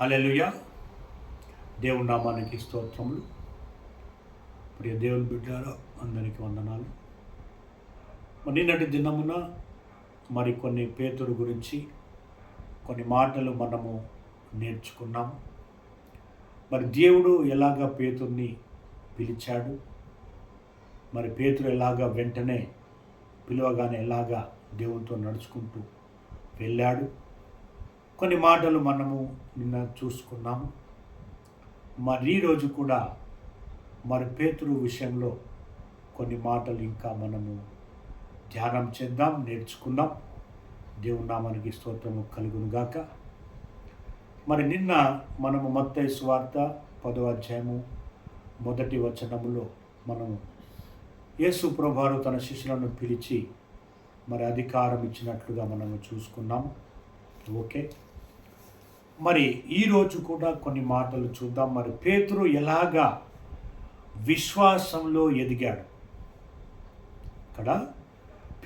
Hallelujah దేవుని నామానికి స్తోత్రములు. ప్రియ దేవుని బిడ్డారా అందరికీ వందనాలు. నిన్నటి దినమున మరి కొన్ని పేతురు గురించి కొన్ని మాటలు మనము నేర్చుకున్నాం మరి దేవుడు ఎలాగ పేతుర్ని పిలిచాడు? మరి పేతురు ఎలాగ వెంటనే పిలవగానే ఎలాగా దేవునితో నడుచుకుంటూ వెళ్ళాడు? కొన్ని మాటలు మనము నిన్న చూసుకున్నాము మరి ఈరోజు కూడా మరి పేతురు విషయంలో కొన్ని మాటలు ఇంకా మనము ధ్యానం చేద్దాం నేర్చుకుందాం. దేవునామానికి స్తోత్రము కలుగునుగాక మరి నిన్న మనము మత్తయి స్వార్త పదో అధ్యాయము మొదటి వచనములో మనము యేసు ప్రభారు తన శిష్యులను పిలిచి మరి అధికారం ఇచ్చినట్లుగా మనము చూసుకున్నాము ఓకే. మరి ఈరోజు కూడా కొన్ని మాటలు చూద్దాం. మరి పేతురు ఎలాగా విశ్వాసంలో ఎదిగాడు? ఇక్కడ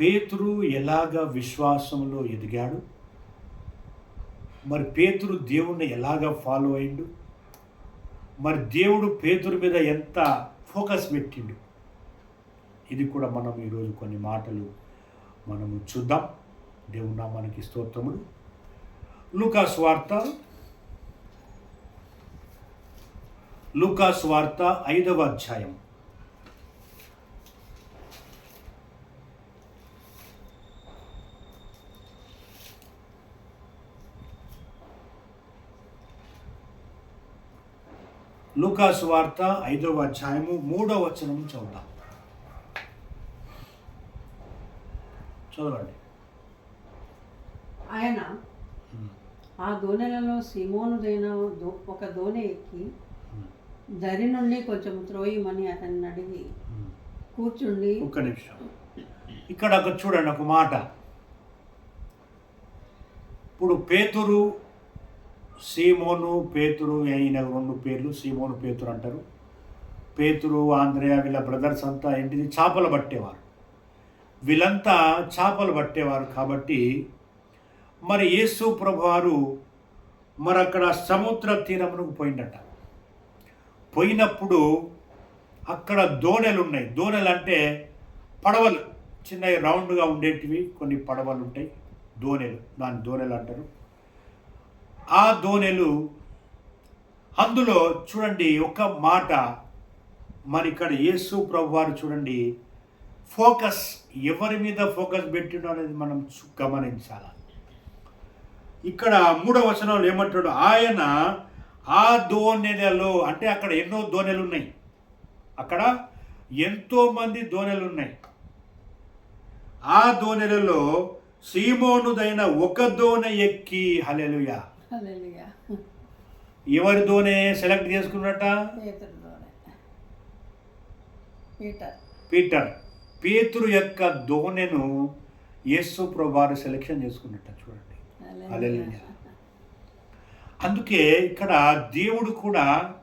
పేతురు ఎలాగా విశ్వాసంలో ఎదిగాడు? మరి పేతురు దేవుణ్ణి ఎలాగా ఫాలో అయిండు? మరి దేవుడు పేతురు మీద ఎంత ఫోకస్ పెట్టిండు? ఇది కూడా మనం ఈరోజు కొన్ని మాటలు మనము చూద్దాం. దేవుని మనకి స్తోత్రములు. లూకాస్ వార్త లూకాస్ వార్త ఐదవ అధ్యాయం. లూకాస్ వార్త ఐదవ అధ్యాయము మూడవ వచనం చదువుదాం. చదవండి. ఆయన ఆ దోణెలలో సిమోనుదైన ఒక దోణి ఎక్కి దరి నుండి కొంచెం త్రోయమని అతన్ని అడిగి కూర్చుండి ఒక్క నిమిషం. ఇక్కడ ఒక చూడండి ఒక మాట. ఇప్పుడు పేతురు సీమోను పేతురు అయిన రెండు పేర్లు సీమోను పేతురు అంటారు. పేతురు ఆంధ్రయ వీళ్ళ బ్రదర్స్ అంతా ఏంటిది? చేపలు పట్టేవారు. వీళ్ళంతా చేపలు పట్టేవారు కాబట్టి మరి యేసు ప్రభువారు మరి అక్కడ సముద్ర తీరమునకు పోయిందట పోయినప్పుడు అక్కడ దోణెలు ఉన్నాయి దోణెలు అంటే పడవలు. చిన్నవి రౌండ్గా ఉండేటివి కొన్ని పడవలు ఉంటాయి దోణెలు. దాని దోణెలు అంటారు. ఆ దోణెలు అందులో చూడండి ఒక మాట మరి ఇక్కడ యేసు ప్రభు వారు చూడండి ఫోకస్ ఎవరి మీద ఫోకస్ పెట్టినో అనేది మనం గమనించాలి. ఇక్కడ మూడవ వచనంలో ఏమంటాడు? ఆయన ఆ దోణెలలో అంటే అక్కడ ఎన్నో దోణెలు ఉన్నాయి. అక్కడ ఎంతో మంది దోణెలు ఉన్నాయి. ఆ దోణెలలో సీమోనుదైన ఒక దోణె ఎక్కి హలెలుయా. ఎవరి దోణె సెలెక్ట్ చేసుకున్నట్ట పీటర్. పేతురు యొక్క దోణెను యేసు ప్రభారు సెలెక్షన్ చేసుకున్నట్ట చూడండి. అందుకే ఇక్కడ దేవుడు కూడా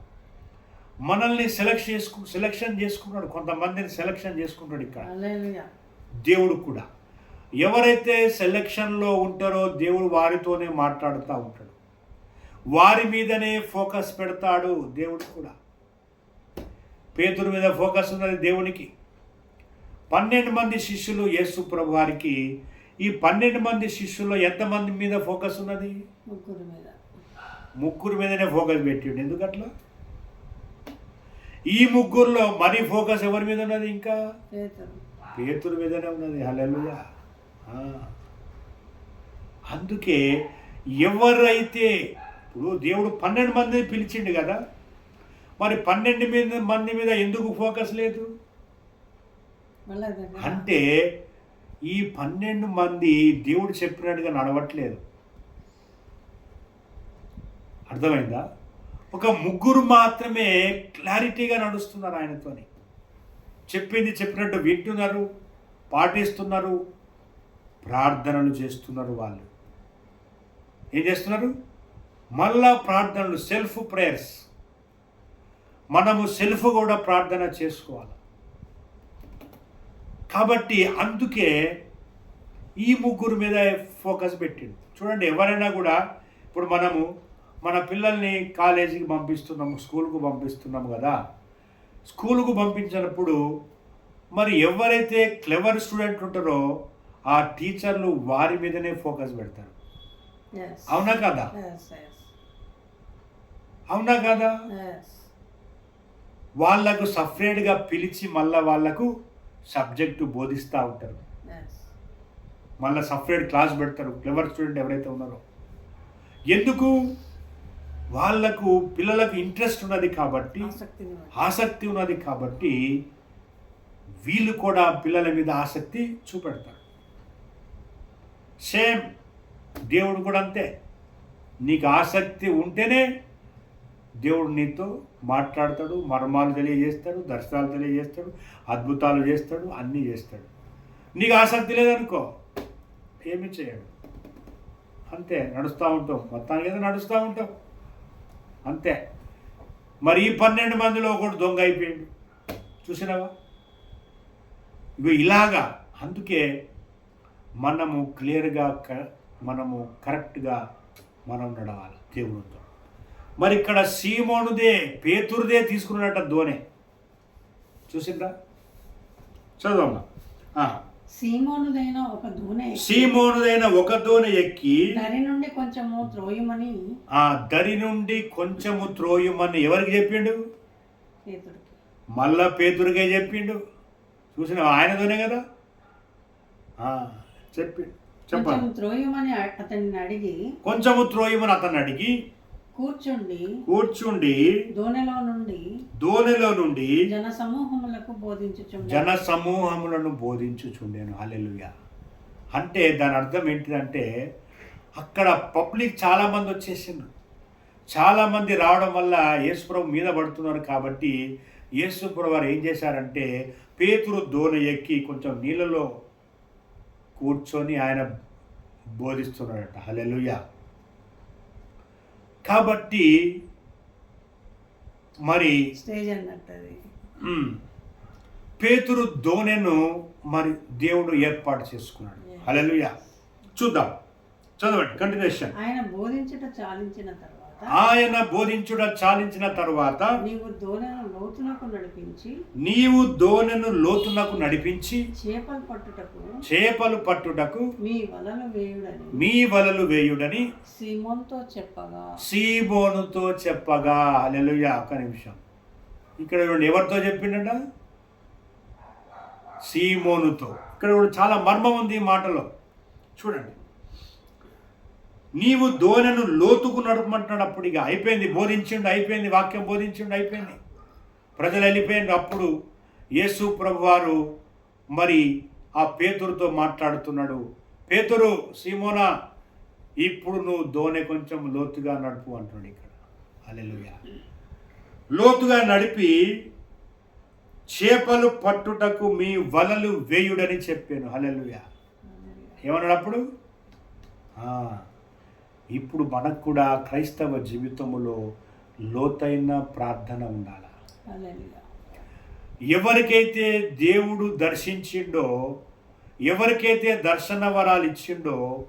మనల్ని సెలెక్ట్ చేసుకు సెలెక్షన్ చేసుకున్నాడు. కొంతమందిని సెలెక్షన్ చేసుకుంటాడు ఇక్కడ. దేవుడు కూడా. ఎవరైతే సెలెక్షన్లో ఉంటారో దేవుడు వారితోనే మాట్లాడుతూ ఉంటాడు. వారి మీదనే ఫోకస్ పెడతాడు దేవుడు కూడా. పేతురు మీద ఫోకస్ ఉన్నది దేవునికి. పన్నెండు మంది శిష్యులు యేసు ప్రభు వారికి ఈ పన్నెండు మంది శిష్యుల్లో ఎంతమంది మీద ఫోకస్ ఉన్నది? ముగ్గురు మీద. ముగ్గురు మీదనే ఫోకస్ పెట్టిండు. ఎందుకట్లా? ఈ ముగ్గురులో మరీ ఫోకస్ ఎవరి మీద ఉన్నది ఇంకా? పేతురు. మీదనే ఉన్నది. హల్లెలూయా. ఆ. అందుకే ఎవరైతే ఇప్పుడు దేవుడు పన్నెండు మందిని పిలిచిండు కదా మరి పన్నెండు మీద మంది మీద ఎందుకు ఫోకస్ లేదు? అంటే ఈ పన్నెండు మంది దేవుడు చెప్పినట్టుగా నడవట్లేదు. అర్థమైందా? ఒక ముగ్గురు మాత్రమే క్లారిటీగా నడుస్తున్నారు ఆయనతోని. చెప్పింది చెప్పినట్టు వింటున్నారు పాటిస్తున్నారు ప్రార్థనలు చేస్తున్నారు వాళ్ళు. ఏం చేస్తున్నారు? మళ్ళా ప్రార్థనలు సెల్ఫ్ ప్రేయర్స్. మనము సెల్ఫ్ కూడా ప్రార్థన చేసుకోవాలి. కాబట్టి అందుకే ఈ ముగ్గురు మీద ఫోకస్ పెట్టిండు చూడండి ఎవరైనా కూడా ఇప్పుడు మనము మన పిల్లల్ని కాలేజీకి పంపిస్తున్నాము స్కూల్కు పంపిస్తున్నాము కదా. స్కూల్కు పంపించినప్పుడు మరి ఎవరైతే క్లెవర్ స్టూడెంట్ ఉంటారో ఆ టీచర్లు వారి మీదనే ఫోకస్ పెడతారు. అవునా కదా? అవునా కదా. వాళ్ళకు సపరేట్గా పిలిచి మళ్ళా వాళ్ళకు సబ్జెక్టు బోధిస్తూ ఉంటారు. మళ్ళీ సపరేట్ క్లాస్ పెడతారు. క్లెవర్ స్టూడెంట్ ఎవరైతే ఉన్నారో. ఎందుకు? వాళ్ళకు పిల్లలకు ఇంట్రెస్ట్ ఉన్నది కాబట్టి. ఆసక్తి ఉన్నది కాబట్టి వీళ్ళు కూడా పిల్లల మీద ఆసక్తి చూపెడతారు. సేమ్ దేవుడు కూడా అంతే. నీకు ఆసక్తి ఉంటేనే దేవుడు నీతో మాట్లాడతాడు మర్మాలు తెలియజేస్తాడు దర్శనాలు తెలియజేస్తాడు అద్భుతాలు చేస్తాడు అన్నీ చేస్తాడు. నీకు ఆసక్తి లేదనుకో ఏమి చేయడు. అంతే నడుస్తూ ఉంటాం మొత్తానికి ఏదో నడుస్తూ ఉంటాం అంతే. మరి ఈ పన్నెండు మందిలో ఒకడు దొంగ అయిపోయాడు. చూసినావా? ఇవి ఇలాగా అందుకే మనము క్లియర్గా క- మనము కరెక్ట్గా మనం నడవాలి దేవునితో. మరి ఇక్కడ సీమోనుదే పేతురుదే తీసుకున్నట్ట దోనే చూసిందా చదవమ్మా. సీమోనుదైన ఒక దూనె సీమోనుదైన ఒక దోణి ఎక్కి దరి నుండి కొంచెము త్రోయమని ఆ దరి నుండి కొంచెము త్రోయమని ఎవరికి చెప్పిండు? మళ్ళా పేతురికే చెప్పిండు. చూసిన ఆయనతోనే కదా? ఆ, చెప్పిండు. త్రోయమని అతన్ని అడిగి కొంచెము త్రోయమని అతను అడిగి కూర్చుండి కూర్చుండి దోనెలో నుండి దోణిలో నుండి జన సమూహములకు బోధించుచుండ జన సమూహములను బోధించుచుండేను. హల్లెలూయా. అంటే దాని అర్థం ఏంటిదంటే అక్కడ పబ్లిక్ చాలామంది వచ్చేసిండ్రు. చాలామంది రావడం వల్ల యేసుప్రభు మీద పడుతున్నారు కాబట్టి యేసుప్రభు వారు ఏం చేశారంటే పేతురు దోణ ఎక్కి కొంచెం నీళ్ళలో కూర్చొని ఆయన బోధిస్తున్నాడట. హల్లెలూయా. కాబట్టి మరి స్టేజ్ అన్నట్టు. పేతురు దోణెను మరి దేవుడు ఏర్పాటు చేసుకున్నాడు. హల్లెలూయా. చూద్దాం. చదవండి. కంటిన్యూషన్ ఆయన బోధించుట చాలించిన తర్వాత. ఆయన బోధించుట చాలించిన తరువాత నీవు దోనెను లోతునకు నడిపించి నీవు దోణెను లోతునకు నడిపించి చేపలు పట్టుటకు చేపలు పట్టుటకు మీ వలలు వేయుడని మీ వలలు వేయుడని సీమోన్తో చెప్పగా. సీబోనుతో చెప్పగా. హల్లెలూయా. ఒక్క నిమిషం. ఇక్కడ చూడండి ఎవరితో చెప్పిండట? సీమోనుతో. ఇక్కడ కూడా చాలా మర్మం ఉంది ఈ మాటలో. చూడండి. నీవు దోణెను లోతుకు నడుపుమంటున్నాడు అప్పుడు ఇక అయిపోయింది బోధించిండు అయిపోయింది వాక్యం బోధించిండు అయిపోయింది. ప్రజలు వెళ్ళిపోయిండు అప్పుడు యేసు ప్రభువారు మరి ఆ పేతురుతో మాట్లాడుతున్నాడు. పేతురు సీమోనా ఇప్పుడు నువ్వు దోణె కొంచెం లోతుగా నడుపు అంటున్నాడు ఇక్కడ. అలెలుయా లోతుగా నడిపి చేపలు పట్టుటకు మీ వలలు వేయుడని చెప్పాను. హలెలుయా ఏమన్నాడు అప్పుడు? ఆ, ఇప్పుడు మనకు కూడా క్రైస్తవ జీవితంలో లోతైన ప్రార్థన ఉండాలి. ఎవరికైతే దేవుడు దర్శించిండో ఎవరికైతే దర్శన వరాలు ఇచ్చిండో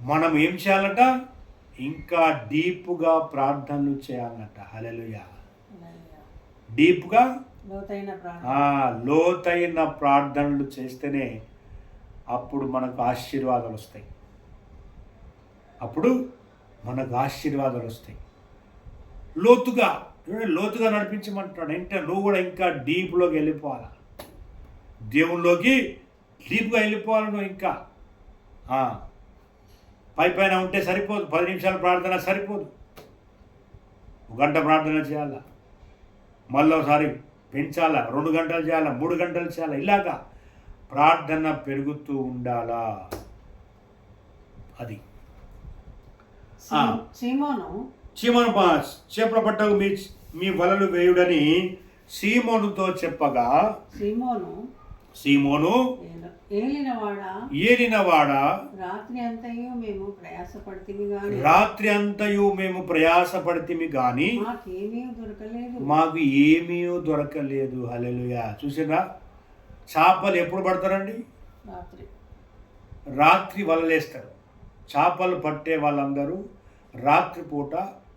మనం ఏం చేయాలట? ఇంకా డీప్గా ప్రార్థనలు చేయాలట. హలెలుయా. డీప్గా? లోతైన ప్రార్థనలు చేస్తేనే అప్పుడు మనకు ఆశీర్వాదాలు వస్తాయి. అప్పుడు మనకు ఆశీర్వాదాలు వస్తాయి. లోతుగా చూడండి లోతుగా నడిపించమంటాడు అంటే నువ్వు కూడా ఇంకా డీప్లోకి వెళ్ళిపోవాలా? దేవునిలోకి డీప్గా వెళ్ళిపోవాలి నువ్వు ఇంకా. పై పైన ఉంటే సరిపోదు. పది నిమిషాలు ప్రార్థన సరిపోదు. ఒక గంట ప్రార్థన చేయాలా? మళ్ళీ ఒకసారి పెంచాలా? రెండు గంటలు చేయాలా? మూడు గంటలు చేయాలా? ఇలాగా ప్రార్థన పెరుగుతూ ఉండాలా? అది సీమోను చీమను. పా- చేపల పట్టకు మీ మీ వలలు వేయుడని సీమోనుతో చెప్పగా సీమోను. సీమోను ఏల- ఏలినవాడ? ఏలినవాడ? రాత్రి అంతయు మేము ప్రయాసపడితిమి గాని. రాత్రి అంతయు మేము ప్రయాసపడితిమి గాని. మాకేమీ దొరకలేదు. మాకు ఏమీ దొరకలేదు. హల్లెలూయా. చూసిరా చేపలు ఎప్పుడు పడతారండి? రాత్రి. రాత్రి వలలేస్తారు. చేపలు పట్టే వాళ్ళందరూ రాత్రిపూట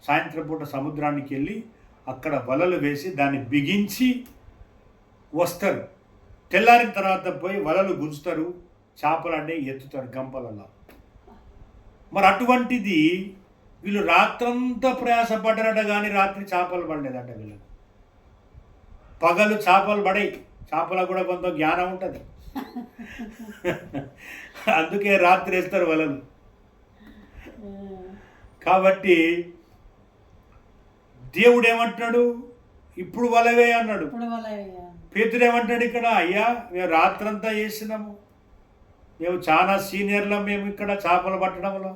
సాయంత్రం పూట సముద్రానికి వెళ్ళి అక్కడ వలలు వేసి దాన్ని బిగించి వస్తారు. తెల్లారిన తర్వాత పోయి వలలు గుంజుతారు చేపలు అంటే ఎత్తుతారు గంపలలో. మరి అటువంటిది వీళ్ళు రాత్రంతా ప్రయాసపడ్డారట కానీ రాత్రి చేపలు పడలేదట వీళ్ళు పగలు చేపలు పడే చేపల కూడా కొంత జ్ఞానం ఉంటుంది. అందుకే రాత్రి వేస్తారు వలలు. కాబట్టి దేవుడు ఏమంటున్నాడు ఇప్పుడు వలవే అన్నాడు. పేతుడు ఏమంటాడు ఇక్కడ? అయ్యా మేము రాత్రంతా చేసినాము మేము చాలా సీనియర్లం మేము ఇక్కడ చేపలు పట్టడంలో.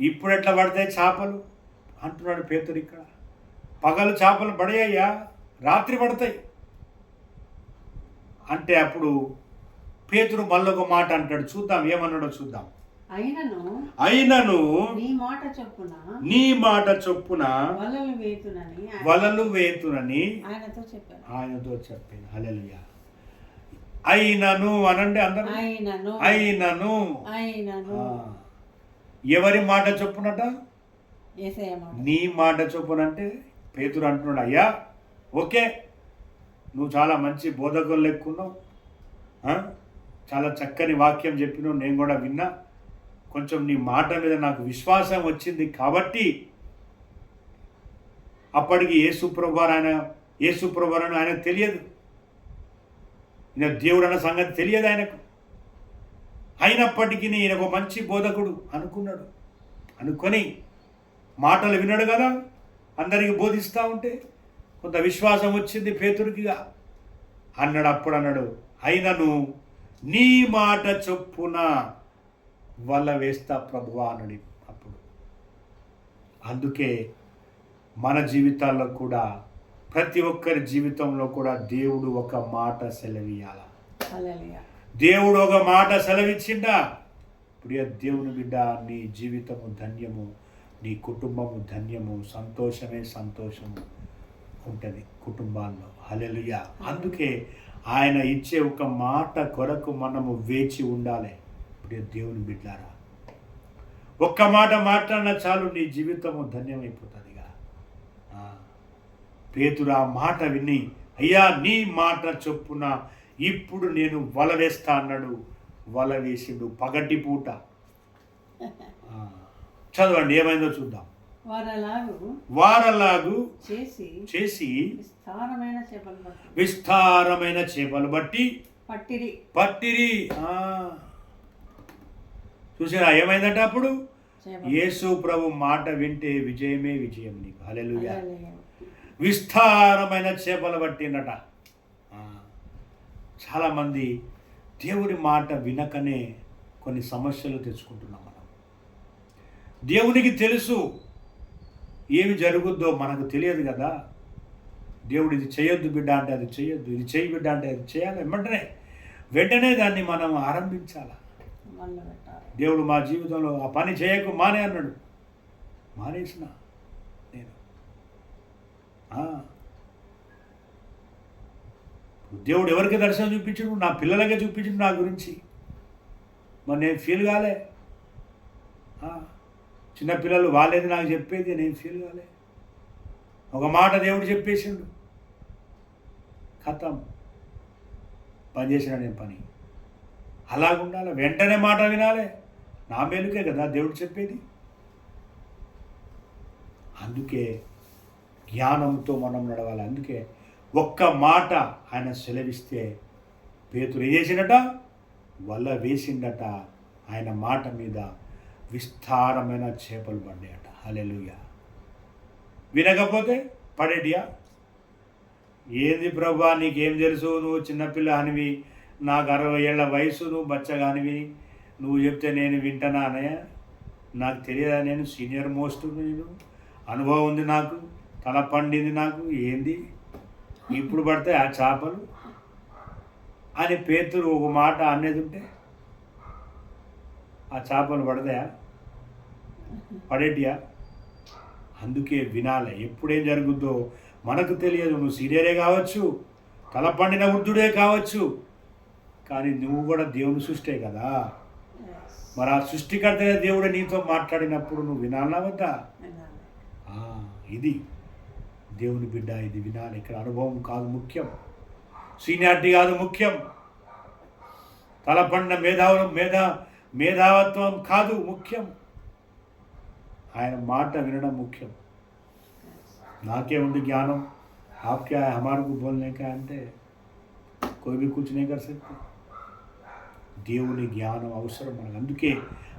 ఇప్పుడు ఎట్లా పడతాయి చేపలు? అంటున్నాడు పేతుడు ఇక్కడ. పగలు చేపలు పడయ్యా రాత్రి పడతాయి. అంటే అప్పుడు పేతుడు మళ్ళొక మాట అంటాడు. చూద్దాం ఏమన్నాడో చూద్దాం. అయినను అయినను నీ మాట చొప్పున నీ మాట చొప్పున వలలు వేతునని వలలు వేతునని ఆయనతో చెప్పాను ఆయనతో చెప్పాను హల్లెలూయా. అయినను అనండి అందరూ. అయినను. అయినను. అయినను. ఎవరి మాట చొప్పునట? నీ మాట చొప్పునంటే పేతురు అంటున్నాడు అయ్యా ఓకే. నువ్వు చాలా మంచి బోధకులు లెక్కున్నావు? చాలా చక్కని వాక్యం చెప్పినావు నేను కూడా విన్నా. కొంచెం నీ మాట మీద నాకు విశ్వాసం వచ్చింది కాబట్టి అప్పటికి ఏ సుప్రభారు ఆయన ఏ సుప్రభారని ఆయన తెలియదు. ఈయన దేవుడు అన్న సంగతి తెలియదు ఆయనకు. అయినప్పటికీ ఈయన ఒక మంచి బోధకుడు అనుకున్నాడు. అనుకొని మాటలు విన్నాడు కదా అందరికి బోధిస్తూ ఉంటే కొంత విశ్వాసం వచ్చింది పేతుడికిగా అన్నాడు అప్పుడు అన్నాడు అయినను నీ మాట చొప్పున వల్ల వేస్తా ప్రభువా అన్నాడు అప్పుడు. అందుకే మన జీవితాల్లో కూడా ప్రతి ఒక్కరి జీవితంలో కూడా దేవుడు ఒక మాట సెలవియాల దేవుడు ఒక మాట సెలవిచ్చిండా? ప్రియ దేవుని బిడ్డ నీ జీవితము ధన్యము నీ కుటుంబము ధన్యము సంతోషమే సంతోషము ఉంటుంది కుటుంబాల్లో. హలెలుయ అందుకే ఆయన ఇచ్చే ఒక మాట కొరకు మనము వేచి ఉండాలి. ప్రియ దేవుని బిడ్డారా ఒక్క మాట మాట్లాడినా చాలు నీ జీవితము ధన్యమైపోతుందిగా ఆ. పేతురు ఆ మాట విని అయ్యా నీ మాట చొప్పున ఇప్పుడు నేను వల వేస్తా అన్నాడు వల వేసిండు పగటి పూట. చదవండి ఏమైందో చూద్దాం వారలాగు చేసి విస్తారమైన చేపలు బట్టి పట్టిరి పట్టిరి. చూసారా ఏమైందంటే అప్పుడు? యేసు ప్రభు మాట వింటే విజయమే విజయం నీకు. హల్లెలూయా. విస్తారమైన చేపలు పట్టిందట చాలామంది దేవుడి మాట వినకనే కొన్ని సమస్యలు తెచ్చుకుంటున్నాం మనం. దేవునికి తెలుసు ఏమి జరుగుద్దో మనకు తెలియదు కదా. దేవుడు ఇది చేయొద్దు బిడ్డ అంటే అది చేయొద్దు ఇది చేయి బిడ్డ అంటే అది చేయాలి. వెంటనే వెంటనే దాన్ని మనం ఆరంభించాలి? దేవుడు మా జీవితంలో ఆ పని చేయకు మానే అన్నాడు. మానేసిన నేను. దేవుడు ఎవరికి దర్శనం చూపించడు? నా పిల్లలకే చూపించడు నా గురించి. మరి నేను ఫీల్ కాలే. చిన్నపిల్లలు వాళ్ళేది నాకు చెప్పేది నేను ఫీల్ కాలే. ఒక మాట దేవుడు చెప్పేసిండు. కథం. పని చేసిన నేను పని. అలాగుండాలి. వెంటనే మాట వినాలి. నా మేలుకే కదా దేవుడు చెప్పేది? అందుకే జ్ఞానంతో మనం నడవాలి. అందుకే ఒక్క మాట ఆయన సెలవిస్తే పేతురు వేసిండట వల్ల వేసిండట. ఆయన మాట మీద విస్తారమైన చేపలు పడ్డాయట హలెలుయ వినకపోతే పడేటియా? ఏంది ప్రభా నీకేం తెలుసు? నువ్వు చిన్నపిల్ల అనివి నాకు అరవై ఏళ్ళ వయసు నువ్వు బచ్చగానివి. నువ్వు చెప్తే నేను వింటానా అనయ్య నాకు తెలియదా నేను సీనియర్ మోస్ట్ నేను? అనుభవం ఉంది నాకు తల పండింది నాకు ఏంది? ఇప్పుడు పడితే ఆ చేపలు? అని పేతురు ఒక మాట అనేది ఉంటే ఆ చేపలు పడతాయా? పడేటియా? అందుకే వినాలి. ఎప్పుడేం జరుగుద్దో మనకు తెలియదు. నువ్వు సీనియరే కావచ్చు తల పండిన వృద్ధుడే కావచ్చు. కానీ నువ్వు కూడా దేవుని సృష్టే కదా. మరి ఆ సృష్టికర్త దేవుడు నీతో మాట్లాడినప్పుడు నువ్వు వినాలా వద్దా వినాలి. ఆ, ఇది దేవుని బిడ్డ ఇది వినాలి ఇక్కడ అనుభవం కాదు ముఖ్యం సీనియారిటీ కాదు ముఖ్యం తలపండ మేధావు మేధా మేధావత్వం కాదు ముఖ్యం ఆయన మాట వినడం ముఖ్యం नाके उनके ज्ञानम आप क्या है हमारे को बोलने का అంటే कोई भी कुछ नहीं कर सकते దేవుని జ్ఞానం అవసరం మనకు అందుకే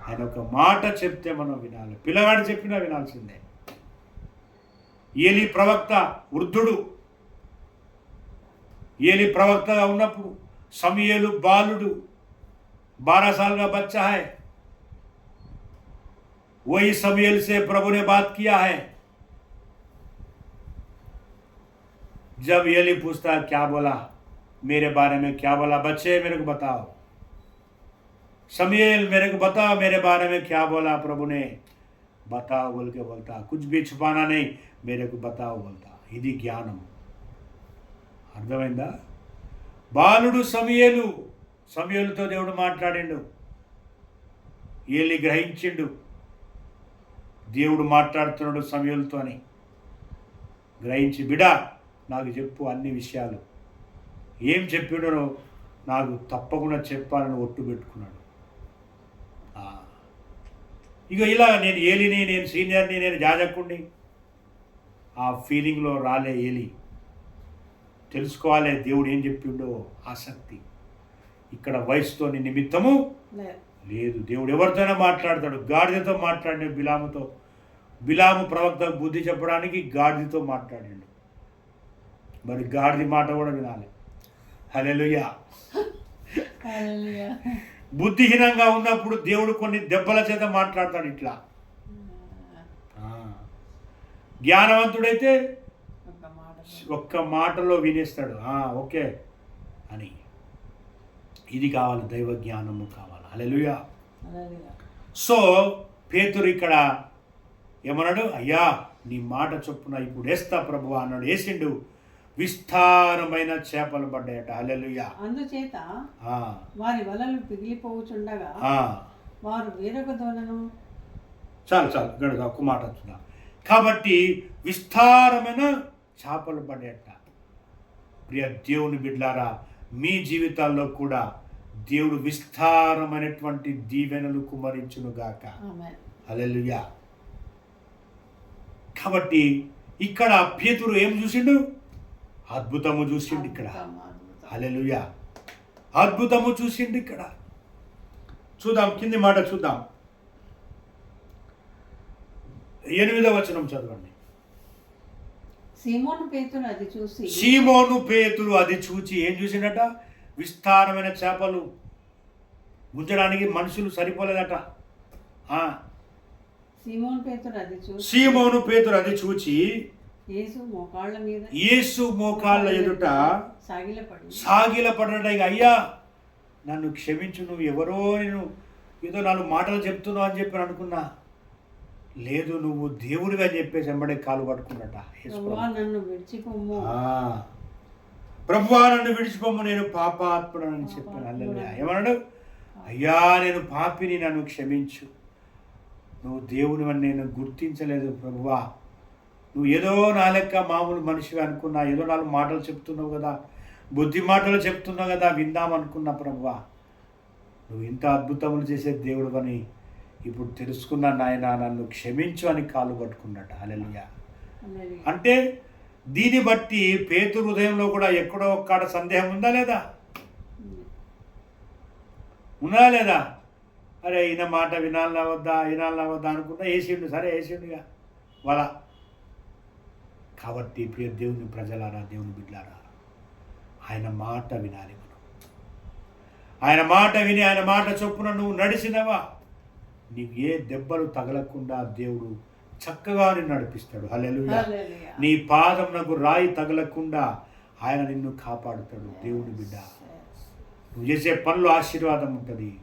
ఆయన ఒక మాట చెప్తే మనం వినాలి పిల్లగాడు చెప్పినా వినాల్సిందే ఏలి ప్రవక్త వృద్ధుడు ఏలి ప్రవక్తగా ఉన్నప్పుడు సమయలు బాలుడు बारह साल का बच्चा है वही समयल से प्रभु ने बात किया है जब एली पूछता क्या बोला मेरे बारे में क्या बोला बच्चे मेरे को बताओ समीएल मेरे को बताओ मेरे बारे में क्या बोला प्रभु ने बताओ बोल के बोलता कुछ भी छुपाना नहीं मेरे को बताओ बोलता ఇది జ్ఞానం అర్థమైందా బాలుడు సమయలు సమయలతో దేవుడు మాట్లాడిండు ఏలి గ్రహించిండు దేవుడు మాట్లాడుతున్నాడు సమయలతో అని గ్రహించి బిడా నాకు చెప్పు అన్ని విషయాలు ఏం చెప్పిడో నాకు తప్పకుండా చెప్పాలని ఒట్టు పెట్టుకున్నాడు ఆ. ఇక ఇలా నేను ఏలిని నేను సీనియర్ని నేను జాజకుడిని ఆ ఫీలింగ్లో రాలే ఏలి. తెలుసుకోవాలి దేవుడు ఏం చెప్పిండో ఆసక్తి ఇక్కడ వయసుతో నిమిత్తము లేదు. దేవుడు ఎవరితోనైనా మాట్లాడతాడు. గాడిదతో మాట్లాడిన బిలాముతో. బిలాము ప్రవక్త బుద్ధి చెప్పడానికి గాడిదతో మాట్లాడిండు. మరి గాడిది మాట కూడా వినాలి. హల్లెలూయా. బుద్ధిహీనంగా ఉన్నప్పుడు దేవుడు కొన్ని దెబ్బల చేత మాట్లాడతాడు ఇట్లా. జ్ఞానవంతుడైతే ఒక్క మాటలో. వినేస్తాడు. ఓకే అని. ఇది కావాలి దైవ జ్ఞానము కావాలి. హల్లెలూయా. సో పేతురు ఇక్కడ ఏమన్నాడు? అయ్యా నీ మాట చొప్పున ఇప్పుడు వేస్తా ప్రభు అన్నాడు. వేసిండు విస్తారమైన చేపలు పడ్డాయట. హల్లెలూయా. అందుచేత వారి వలలు పిగిలిపోవుచుండగా. వారు వేరొక దోనను చాలు చాలు గడుక ఒక్క మాట కాబట్టి విస్తారమైన చేపలు పడేట ప్రియ దేవుని బిడ్లారా మీ జీవితాల్లో కూడా దేవుడు విస్తారమైనటువంటి దీవెనలు కుమరించునుగాక హల్లెలూయా. కాబట్టి ఇక్కడ పేతురు ఏం చూసిండు? అద్భుతము చూసిండు ఇక్కడ. హల్లెలూయా. అద్భుతము చూసిండు ఇక్కడ. చూద్దాం కింది మాట చూద్దాం. ఎనిమిదవ వచనం చదవండి. సీమోను పేతురు అది చూసి. సీమోను పేతురు అది చూచి ఏం చూసిండట? విస్తారమైన చేపలు గుంజడానికి మనుషులు సరిపోలేదట. ఆ, సీమోను పేతురు అది చూసి. యేసు మోకాళ్ళ ఎదుట సాగిలపడి సాగిల పడట ఇక అయ్యా నన్ను క్షమించు నువ్వు ఎవరో నేను ఏదో నాలుగు మాటలు చెప్తున్నావు అని చెప్పి అనుకున్నా. లేదు నువ్వు దేవుడిగా చెప్పేసి వెంబడే కాలు పట్టుకున్నట. ప్రభువా నన్ను విడిచిపోము ఆ. ప్రభువా నన్ను విడిచిపోము నేను పాపాత్ముడనని చెప్పాను. అల్లెలుయా ఏమన్నాడు? అయ్యా నేను పాపిని నన్ను క్షమించు. నువ్వు దేవుని నేను గుర్తించలేదు ప్రభువా. నువ్వు ఏదో నా లెక్క మామూలు మనిషివి అనుకున్నా ఏదో నాలుగు మాటలు చెప్తున్నావు కదా బుద్ధి మాటలు చెప్తున్నావు కదా విందాం అనుకున్నా ప్రభువా. నువ్వు ఇంత అద్భుతములు చేసే దేవుడు అని ఇప్పుడు తెలుసుకున్నా నాయన నన్ను క్షమించు అని కాలు పట్టుకున్నట్ట. అలెలుయా. అంటే దీన్ని బట్టి పేతు హృదయంలో కూడా ఎక్కడో ఒక్కడ సందేహం ఉందా లేదా? ఉందా లేదా? అరే ఈయన మాట వినాలనా వద్దా వినాలనా వద్దా అనుకుంటా వేసిండు సరే వేసిండుగా వల. కాబట్టి ప్రియ దేవుని ప్రజలారా దేవుని బిడ్లారా ఆయన మాట వినాలి మనం. ఆయన మాట విని ఆయన మాట చొప్పున నువ్వు నడిచినవా? నీకు ఏ దెబ్బలు తగలకుండా దేవుడు చక్కగా నిన్ను నడిపిస్తాడు. హల్లెలూయా. నీ పాదం నాకు రాయి తగలకుండా ఆయన నిన్ను కాపాడుతాడు. దేవుని బిడ్డ. నువ్వు చేసే పనులు ఆశీర్వాదం ఉంటుంది.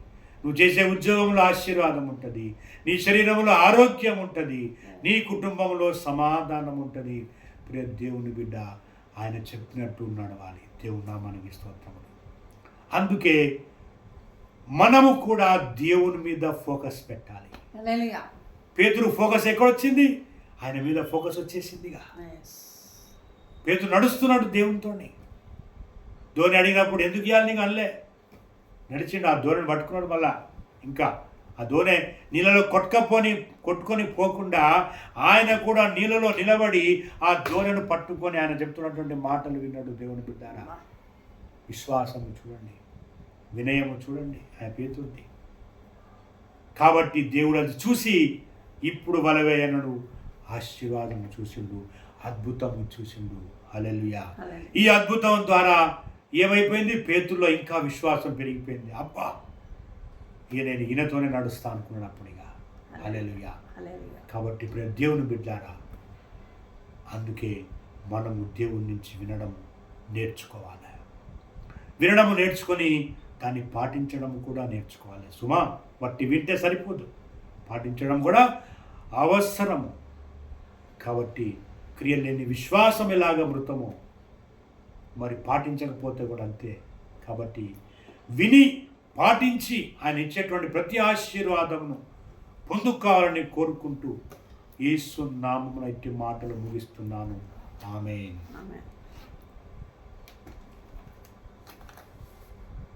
నువ్వు చేసే ఉద్యోగంలో ఆశీర్వాదం ఉంటుంది. నీ శరీరంలో ఆరోగ్యం ఉంటుంది. నీ కుటుంబంలో సమాధానం ఉంటుంది. ప్రియ దేవుని బిడ్డ ఆయన చెప్పినట్టు నడవాలి దేవుడు నామానికి స్తోత్రములు. అందుకే మనము కూడా దేవుని మీద ఫోకస్ పెట్టాలి. పేతురు ఫోకస్ ఎక్కడొచ్చింది? ఆయన మీద ఫోకస్ వచ్చేసిందిగా. పేతురు నడుస్తున్నాడు దేవునితోని. ధోని అడిగినప్పుడు ఎందుకు ఇవ్వాలి నీకు అనలే? నడిచిండు ఆ ధోనిని పట్టుకున్నాడు మళ్ళా. ఇంకా ఆ ధోని నీళ్ళలో కొట్టుకపోని కొట్టుకొని పోకుండా ఆయన కూడా నీళ్ళలో నిలబడి ఆ ధోనిని పట్టుకొని ఆయన చెప్తున్నటువంటి మాటలు విన్నాడు దేవుని బిడ్డారా? విశ్వాసము చూడండి. వినయము చూడండి. ఆయన పేతుర్ది కాబట్టి దేవుడు అది చూసి ఇప్పుడు వలవేయనడు. ఆశీర్వాదము చూసిండు. అద్భుతము చూసిండు. హల్లెలూయా. ఈ అద్భుతం ద్వారా ఏమైపోయింది? పేతుల్లో ఇంకా విశ్వాసం పెరిగిపోయింది. అబ్బా! ఇక నేను ఈయనతోనే నడుస్తా అనుకున్నాను అప్పుడు ఇక. హల్లెలూయా. కాబట్టి ఇప్పుడు దేవుని బిడ్డారా అందుకే మనము దేవుని నుంచి వినడం నేర్చుకోవాలి. వినడము నేర్చుకొని దాన్ని పాటించడం కూడా నేర్చుకోవాలి. సుమా వట్టి వింటే సరిపోదు. పాటించడం కూడా అవసరము. కాబట్టి క్రియ లేని విశ్వాసం ఎలాగ మృతమో మరి పాటించకపోతే కూడా అంతే. కాబట్టి విని పాటించి ఆయన ఇచ్చేటువంటి ప్రతి ఆశీర్వాదమును పొందుకోవాలని కోరుకుంటూ యేసు నామమున ఇట్టి మాటలు ముగిస్తున్నాను. ఆమె